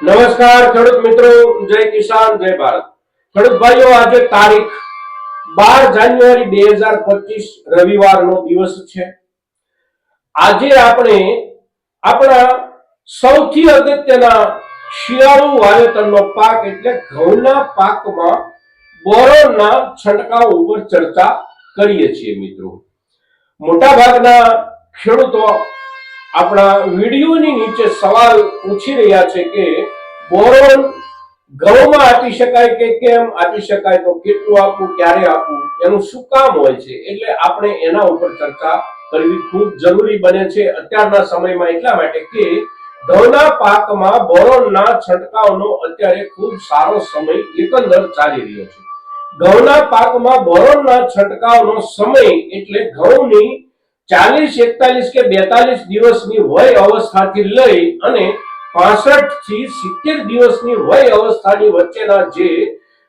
નમસ્કાર, ખેડૂત મિત્રો. જય કિસાન, જય ભારત. ખેડૂત ભાઈઓ, આજે તારીખ બાર જાન્યુઆરી બે હજાર પચીસ રવિવારનો દિવસ છે. આજે આપણે આપણા સૌથી અગત્યના શિયાળુ વાવેતરનો પાક એટલે ઘઉંના પાકમાં બોરોનના છંટકાવ ઉપર ચર્ચા કરીએ છીએ મિત્રો. મોટાભાગના ખેડૂતો આપણા વિડીયોની નીચે સવાલ પૂછી રહ્યા છે કે બોરોન ઘઉંમાં આપી શકાય કે કેમ આપી શકાય, તો કેટલું આપવું, ક્યારે આપવું, એનું શું કામ હોય છે? એટલે આપણે એના ઉપર ચર્ચા કરવી ખૂબ જરૂરી બને છે અત્યારના સમયમાં એટલા માટે કે ઘઉંના પાકમાં બોરોનના છંટકાવનો અત્યારે ખૂબ સારો સમય એકંદર ચાલી રહ્યો છે. ઘઉંના પાકમાં બોરોનના છંટકાવનો સમય એટલે ઘઉંની ચાલીસ, એકતાલીસ કે બેતાલીસ દિવસની વય અવસ્થાથી લઈ અને પાસઠથી સિત્તેર દિવસની વય અવસ્થાની વચ્ચેના જે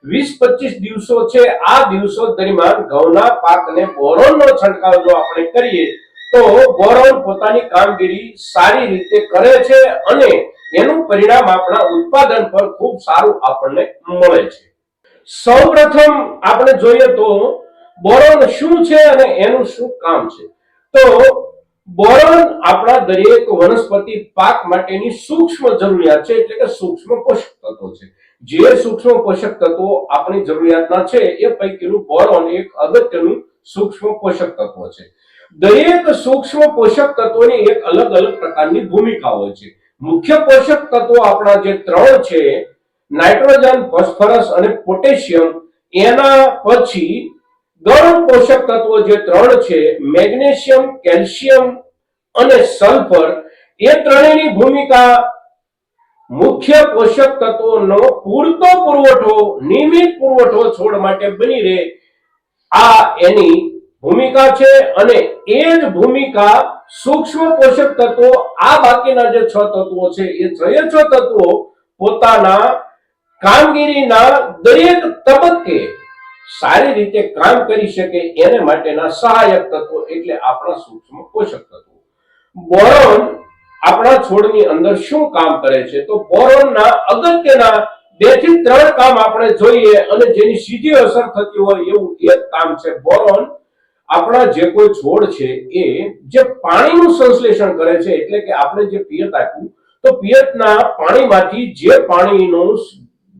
વીસ, પચીસ દિવસો છે, આ દિવસો દરમિયાન ઘઉંના પાકને બોરોનનો છંટકાવ જો આપણે કરીએ, તો બોરોન પોતાની કામગીરી સારી રીતે કરે છે અને એનું પરિણામ આપણા ઉત્પાદન પર ખૂબ સારું આપણને મળે છે. સૌપ્રથમ આપણે જોઈએ તો બોરોન શું છે અને એનું શું કામ છે? તો બોરોન આપણા દરેક વનસ્પતિ પાક માટેની સૂક્ષ્મ જરૂરિયાત છે, એટલે કે સૂક્ષ્મ પોષક તત્વો છે. જે સૂક્ષ્મ પોષક તત્વો આપણી જરૂરિયાતના છે, એ પૈકીનું બોરોન એક અગત્યનું સૂક્ષ્મ પોષક તત્વ છે. દરેક સૂક્ષ્મ પોષક તત્વોની એક અલગ અલગ પ્રકારની ભૂમિકા હોય છે. મુખ્ય પોષક તત્વો આપણા જે ત્રણ છે, નાઇટ્રોજન, ફોસ્ફરસ અને પોટેશિયમ, એના પછી ગૌણ પોષક તત્વો જે ત્રણ છે, મેગ્નેશિયમ, કેલ્શિયમ અને સલ્ફર, એ ત્રણેયની ભૂમિકા મુખ્ય પોષક તત્વોનો પૂરતો પુરવઠો, નિયમિત પુરવઠો છોડ માટે બની રહે. આ એની ભૂમિકા છે અને એ જ ભૂમિકા સૂક્ષ્મ પોષક તત્વો, આ બાકીના જે છ તત્વો છે, એ છ છ તત્વો પોતાના કામગીરીના દરેક તબક્કે સારી રીતે કામ કરી શકે એને માટેના સહાયક તત્વો એટલે આપણા સૂક્ષ્મ પોષક તત્વો. બોરોન આપણા છોડની અંદર શું કામ કરે છે? તો બોરોનના અગત્યના બેથી ત્રણ કામ આપણે જોઈએ અને જેની સીધી અસર થતી હોય એવું એક કામ છે. બોરોન આપણા જે કોઈ છોડ છે એ જે પાણીનું સંશ્લેષણ કરે છે, એટલે કે આપણે જે પિયત આપ્યું, તો પિયતના પાણીમાંથી જે પાણીનું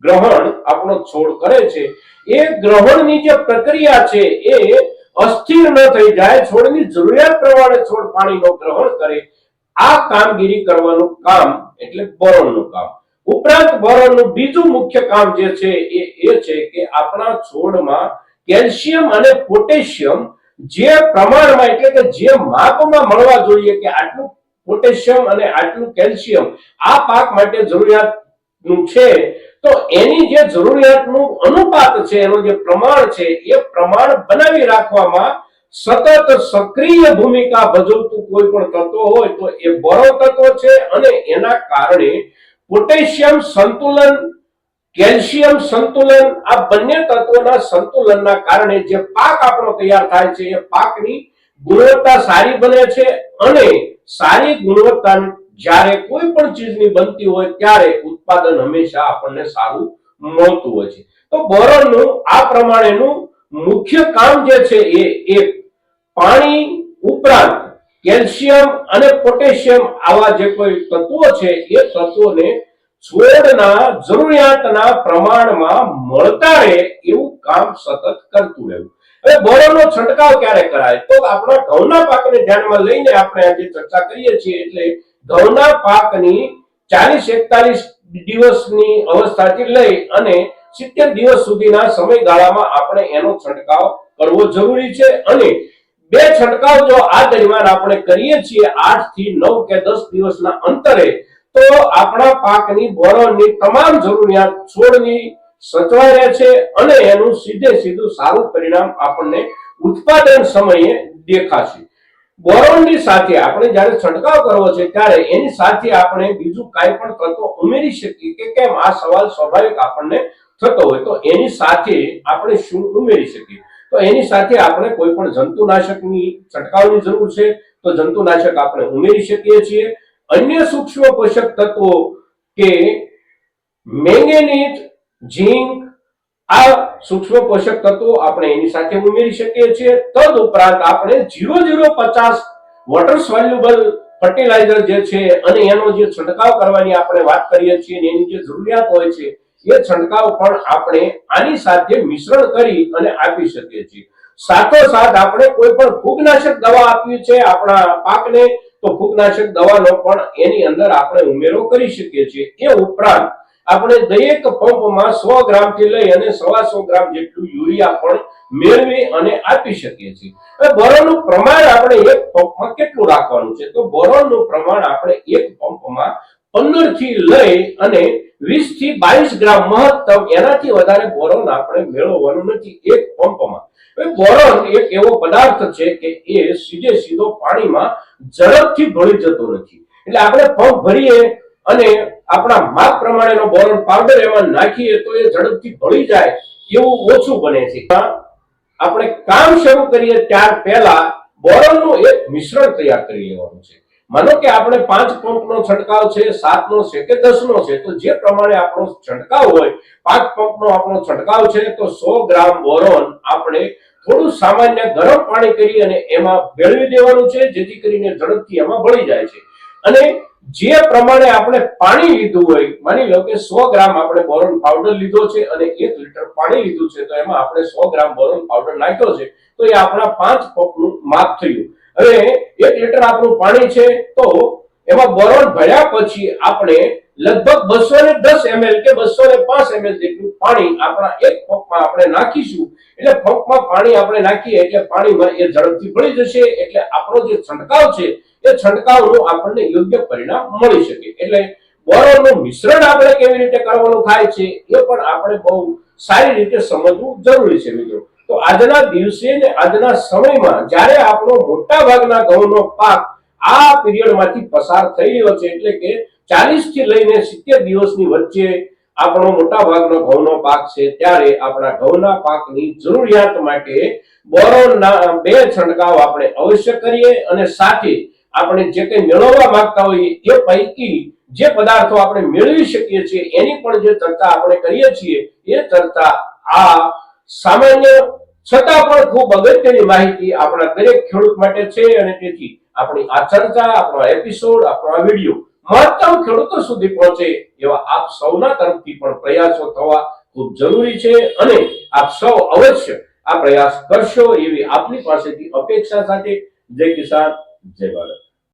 ગ્રહણ આપણો છોડ કરે છે એ ગ્રહણની જે પ્રક્રિયા છે એ અસ્થિર ન થઈ જાય, છોડની જરૂરિયાત પ્રમાણે છોડ પાણીનો ગ્રહણ કરે. આ કામગીરી કરવાનું કામ એટલે બોરોનનું કામ. ઉપરાંત બોરોનનું બીજું મુખ્ય કામ જે છે એ એ છે કે આપણા છોડમાં કેલ્શિયમ અને પોટેશિયમ જે પ્રમાણમાં એટલે કે જે માપમાં મળવા જોઈએ કે આટલું પોટેશિયમ અને આટલું કેલ્શિયમ આ પાક માટે જરૂરિયાતનું છે તો એની જે જરૂરિયાતનું અનુપાત છે, એનું જે પ્રમાણ છે, એ પ્રમાણ બનાવી રાખવામાં સતત સક્રિય ભૂમિકા ભજવતું કોઈ પણ તત્વ હોય તો એ બરો તત્વ છે અને એના કારણે પોટેશિયમ સંતુલન, કેલ્શિયમ સંતુલન, આ બંને તત્વોના સંતુલનના કારણે જે પાક આપણો તૈયાર થાય છે, એ પાકની ગુણવત્તા સારી બને છે અને સારી ગુણવત્તા જ્યારે કોઈ પણ ચીજની બનતી હોય ત્યારે ઉત્પાદન હંમેશા આપણને સારું મળતું હોય છે. તો બોરોનનું આ પ્રમાણેનું મુખ્ય કામ જે છે એ એક પાણી ઉપરાંત કેલ્શિયમ અને પોટેશિયમ આવા જે કોઈ તત્વો છે એ તત્વોને છોડના જરૂરિયાતના પ્રમાણમાં મળતા રહે એવું કામ સતત કરતું રહેવું. હવે બોરોનો છંટકાવ ક્યારે કરાય? તો આપણા ઘઉંના પાકને ધ્યાનમાં લઈને આપણે આજે ચર્ચા કરીએ છીએ એટલે ઘઉંના પાકની ચાલીસ એકતાલીસ દિવસની અવસ્થાથી લઈ અને સિત્તેર દિવસ સુધીના સમયગાળામાં આપણે એનો છંટકાવ કરવો જરૂરી છે અને બે છંટકાવ જો આ દરમિયાન આપણે કરીએ છીએ આઠથી નવ કે દસ દિવસના અંતરે, તો આપણા પાકની બોરોની તમામ જરૂરિયાત છોડની સચવાઈ રહે છે અને એનું સીધે સીધું સારું પરિણામ આપણને ઉત્પાદન સમયે દેખાશે. બોરોનની સાથે આપણે જ્યારે છંટકાવ કરવો છે ત્યારે એની સાથે આપણે બીજું કાંઈ પણ તત્વ ઉમેરી શકીએ કે કેમ? આ સવાલ સ્વાભાવિક આપણને થતો હોય. તો એની સાથે આપણે શું ઉમેરી શકીએ? તો એની સાથે આપણે કોઈ પણ જંતુનાશકની છંટકાવની જરૂર છે. તો જંતુનાશક આપણે ઉમેરી શકીએ છીએ. અન્ય સૂક્ષ્મ પોષક તત્વો કે મેંગેનીઝ, ઝીંક આ સૂક્ષ્મ પોષક તત્વો આપણે એની સાથે ઉમેરી શકીએ છીએ. તદ ઉપરાંત આપણે જીરો જીરો પચાસ વોટર સોલ્યુબલ ફર્ટિલાઇઝર જે છે અને એનો જે છંટકાવ કરવાની આપણે વાત કરીએ છીએ એની જે જરૂરિયાત હોય છે, એ છંટકાવ પણ આપણે આની સાથે મિશ્રણ કરી અને આપી શકીએ છીએ. સાથોસાથ આપણે કોઈ પણ ફૂગનાશક દવા આપવી છે આપણા પાકને, તો ફૂગનાશક દવાનો પણ એની અંદર આપણે ઉમેરો કરી શકીએ છીએ. એ ઉપરાંત આપણે દરેક પંપમાં સો ગ્રામથી લઈ અને સવા સો ગ્રામ જેટલું યુરિયા પણ મેળવી અને આપી શકીએ છીએ. હવે પ્રમાણ આપણે એક પંપમાં કેટલું રાખવાનું છે? તો બોરોનનું પ્રમાણ આપણે એક પંપમાં પંદરથી લઈ અને વીસથી બાવીસ ગ્રામ મહત્તમ એનાથી વધારે બોરોન આપણે મેળવવાનું નથી એક પંપમાં. બોરોન એક એવો પદાર્થ છે કે એ સીધે સીધો પાણીમાં ઝડપથી ભળી જતો નથી. એટલે આપણે પંપ ભરીએ અને આપણા માપ પ્રમાણેનો બોરોન પાવડર એમાં નાખીએ તો એ ઝડપથી ભળી જાય એવું ઓછું બને છે. આપણે કામ શરૂ કરીએ ત્યાર પહેલા બોરોનનું એક મિશ્રણ તૈયાર કરી લેવાનું છે. માનો કે આપણે પાંચ પંપનો છંટકાવ છે, સાતનો છે કે દસનો છે, તો જે પ્રમાણે આપણો છંટકાવ હોય, પાંચ પંપનો આપણો છંટકાવ છે, તો સો ગ્રામ બોરોન આપણે થોડું સામાન્ય ગરમ પાણી કરી અને એમાં ભેળવી દેવાનું છે, જેથી કરીને ઝડપથી એમાં ભળી જાય છે. અને જે પ્રમાણે આપણે પાણી લીધું હોય, માની લો કે સો ગ્રામ આપણે બોરોન પાવડર લીધો છે અને એક લીટર પાણી લીધું છે, તો એમાં આપણે સો ગ્રામ બોરોન પાવડર નાખ્યો છે, તો એ આપણા પાંચ પગનું માપ થયું. હવે એક લીટર આપણું પાણી છે, તો એમાં બોરોન ભર્યા પછી આપણે લગભગ બસો ને દસ એમએલ કે બસો ને પાંચ એમએલ જેટલું પાણી આપણા એક પંપમાં આપણે નાખીશું. એટલે પંપમાં પાણી આપણે નાખીએ એટલે પાણીમાં એ ઝડપથી ભળી જશે. એટલે આપણો જે છંટકાવ છે, એ છંટકાવનું આપણને યોગ્ય પરિણામ મળી શકે. એટલે બોરોનું મિશ્રણ આપણે કેવી રીતે કરવાનું થાય છે, એ પણ આપણે બહુ સારી રીતે સમજવું જરૂરી છે મિત્રો. તો આજના દિવસે ને આજના સમયમાં જ્યારે આપણો મોટા ભાગના ઘઉંનો પાક આ પિરિયડમાંથી પસાર થઈ રહ્યો છે, એટલે કે ચાલીસથી લઈને સિત્તેર દિવસની વચ્ચે આપણો મોટા ભાગનો ઘઉંનો પાક છે, ત્યારે આપણા ઘઉંના પાકની જરૂરિયાત માટે બોરોનના બે છંટકાવ આપણે અવશ્ય કરીએ અને સાથે આપણે જે કંઈ મેળવવા માંગતા હોઈએ એ પૈકી જે પદાર્થો આપણે મેળવી શકીએ છીએ, એની પણ જે ચર્ચા આપણે કરીએ છીએ, એ ચર્ચા આ સામાન્ય છતાં પણ ખૂબ અગત્યની માહિતી આપણા દરેક ખેડૂત માટે છે અને તેથી આપણી આ ચર્ચા, આપણો એપિસોડ, આપણો આ વીડિયો મહત્તમ ખેડૂતો સુધી પહોંચે એવા આપ સૌના તરફથી પણ પ્રયાસો થવા ખૂબ જરૂરી છે અને આપ સૌ અવશ્ય આ પ્રયાસ કરશો એવી આપની પાસેથી અપેક્ષા સાથે જય કિસાન, જય ભારત.